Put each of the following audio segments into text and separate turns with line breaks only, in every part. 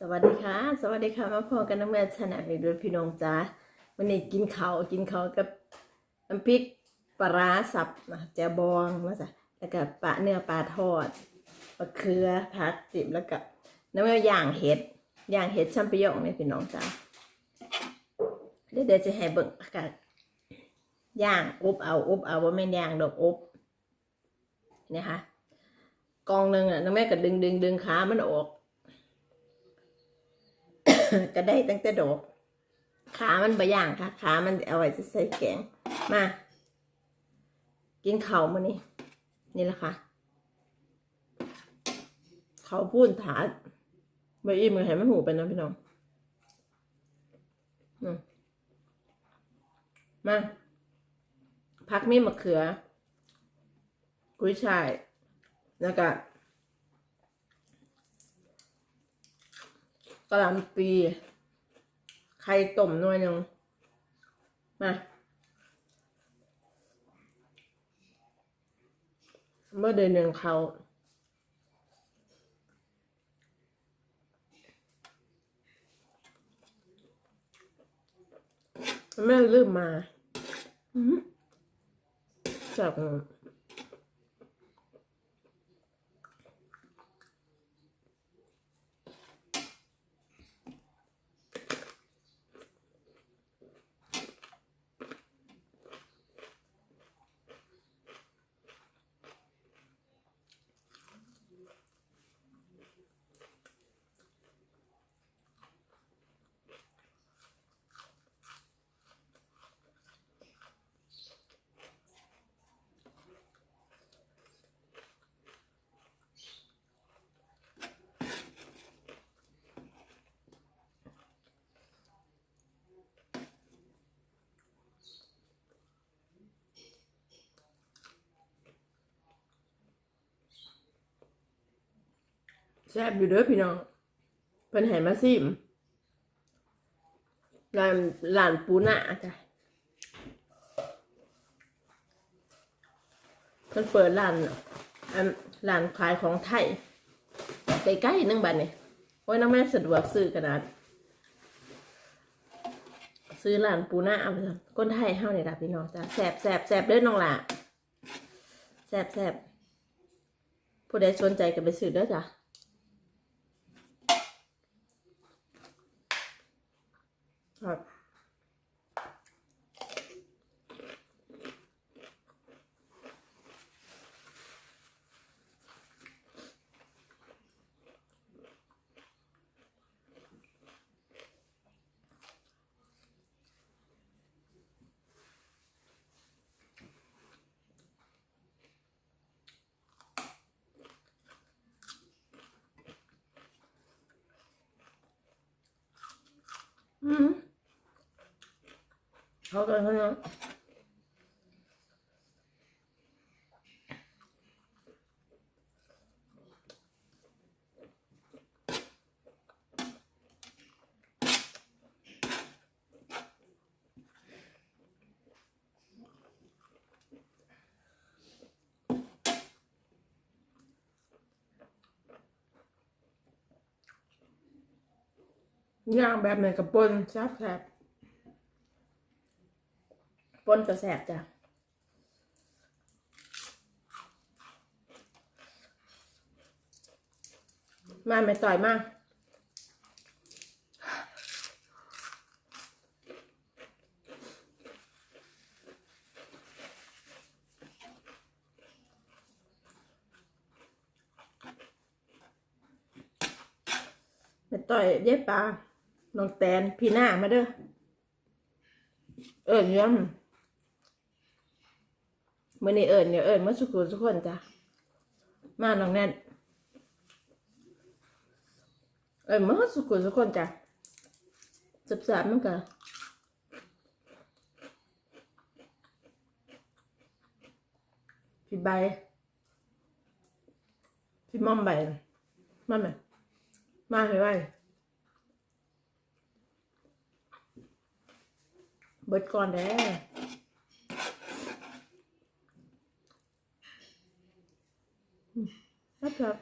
สวัสดีค่ะ สวัสดีค่ะมาพอกันน้ำแม่ชนะอีกด้วยพี่น้องจ้าวันนี้กินเขากินเขากับน้ำพริกปลาร้าสับนะแจบองมาจ้ะแล้วก็ปลาเนื้อปลาทอดปลาเคือผักจิบแล้วก็น้ำแม่ย่างเห็ดย่างเห็ดชัมปิญองเนี่ยพี่น้องจ้าเดี๋ยวเดี๋ยวจะให้เบิ่งอากาศย่างอบเอาอบเอาว่าแม่นย่างดอกอบนะคะกองหนึ่งอะน้ำแม่ก็ดึงดึงดึงขามันออก ก็ได้ตั้งแต่ดอก ขามันบะย่างค่ะ ขามันเอาไว้จะใส่แกง มา กินเขามานี่ นี่แหละค่ะ เขาพูดถาดใบอิ่มกับแหมันหูไปนะพี่น้องมมาพักมีมะเขือ กุ้ยช่าย แล้วก็ ระหล่ำปีไข่ต้มหน่วยหนึ่งมาเมื่อเดือนหนึ่งเขาไม่ลืมมา อื้อหือจาก แซ่บอยู่เด้อพี่น้องเพิ่นให้มาซิมร้านร้านปูน่าจ้ะเพิ่นเปิดร้านอันร้านขายของไทยใกล้ๆนึงบัดนี่โอ้ยน้องแม่สะดวกซื้อกระดาษซื้อร้านปูน่าเอาไปจ้นไทยเฮาเนี่ยล่ะพี่น้องจ้ะแซ่บแซ่บแซ่บเด้อน้องหล่ะแซ่บแซ่บผู้ใดสนใจก็ไปซื้อเด้อจ้ะ ครับ อืมเขากันเขาเนาะ ย่างแบบไหนกับปนแซ่บแซ่บปนก็แซ่บจ้ะมาไม่ต่อยมากไม่ต่อยเย็บปลา น้องแตนพี่หน้ามาเด้อ เอิญยังมื่อนี้เอิญเนี่ยเอิญเมื่อสุกุลทุกคนจ้ะ มาน้องแนนเอิญเมื่อสุกุลทุกคนจ้ะสับสบๆมันก็พี่ใบพี่ม่อมใบมาไหมมาให้ไว้ เบิดก่อนเด้อนะครับ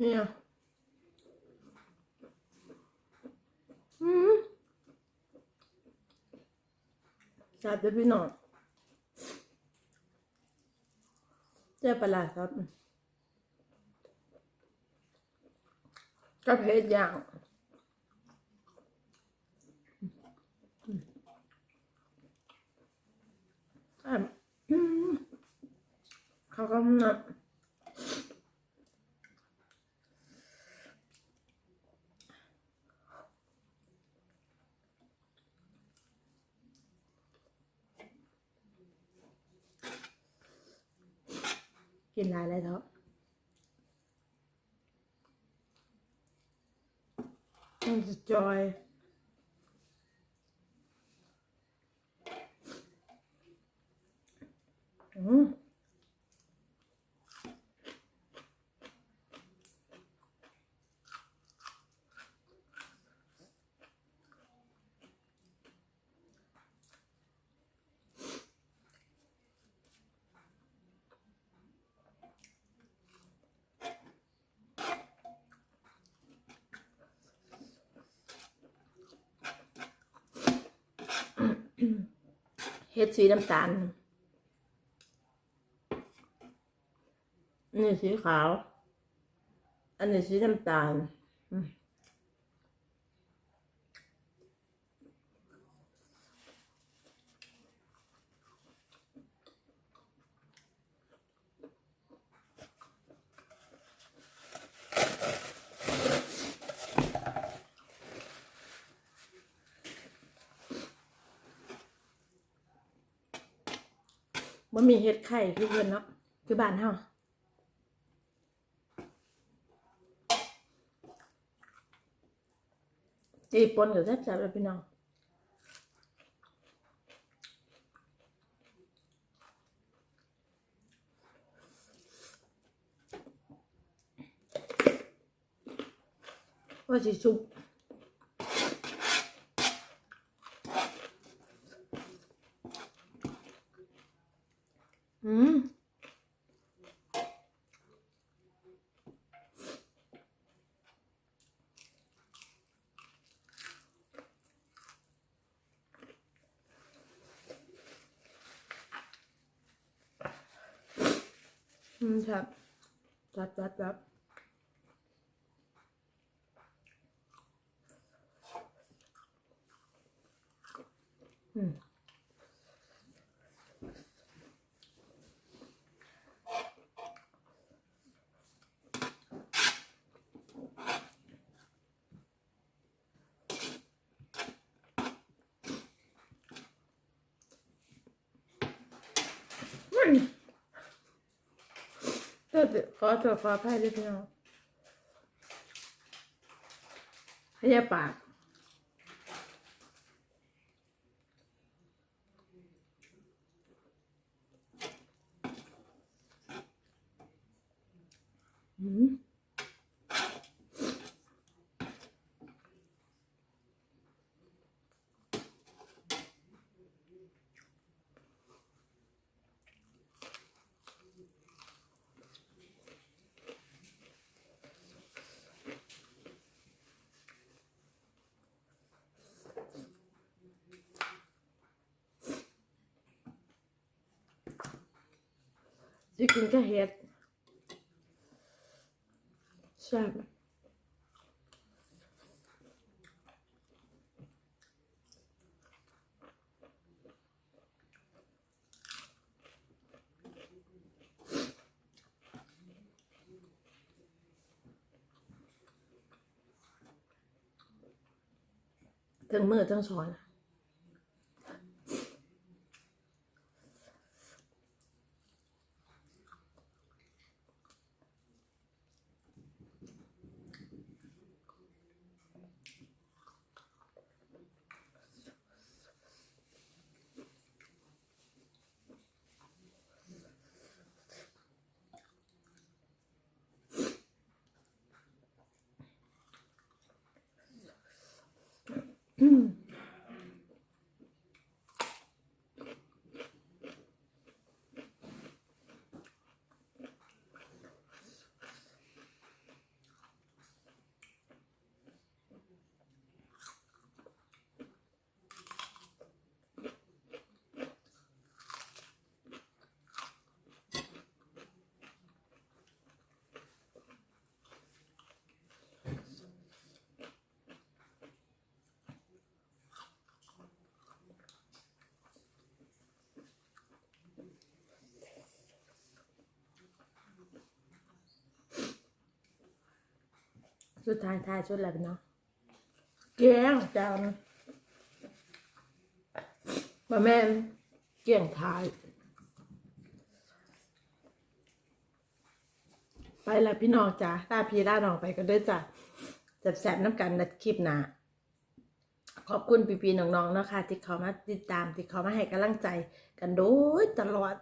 เนี่ยอืมจับได้พี่น้องเจ้าประหลาดครับ ก็เพชรอย่างอะอืมเขาก็นับกินหลายเลยเถอะ มันจะจอย อืม เฮ็ดสีน้ำตาล นี่สีขาว อันนี้สีน้ำตาล อืม บ่มีเฮ็ดไข่คือเพิ่นเนาะคือบ้านเฮาจีปนกับแซ่บๆเลยพี่น้องว่าสิซุป อืมอืมครับจับจับจับอืม อืมเดี๋ยวขอตัวขออภัยด้วยพี่น้องให้ยาปากอืม จะกินก็เห็ดแซ่บทั้งมือทั้งช้อน Mm. สุดท้ายท้ายชุดอะไรเนาะเกียงจานมาแม่เกียงท้าย ไปแล้วพี่น้องจ้าลาพี่ลาน้องไปกันด้วยจ้ะแสบน้ำกันนัดคลิปหนาขอบคุณพี่ๆน้องๆนะคะ ที่เขามาติดตามที่เขามาให้กำลังใจกันโดยตลอด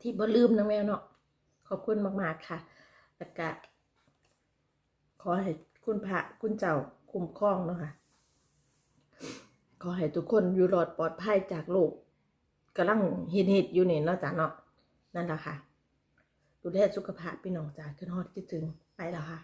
ที่บ่ลืมนะแมวเนาะขอบคุณมากๆค่ะแล้วก็ อให้คุณพระคุณเจ้าคุ้มครองเนาะค่ะ ขอให้ทุกคนอยู่รอดปลอดภัยจากโรคกำลังฮิตฮิตอยู่นี่เนาะจ้ะเนาะนั่นแหละค่ะ ดูแลสุขภาพพี่น้องจ้าขึ้นฮอดคิดถึงไปแล้วค่ะ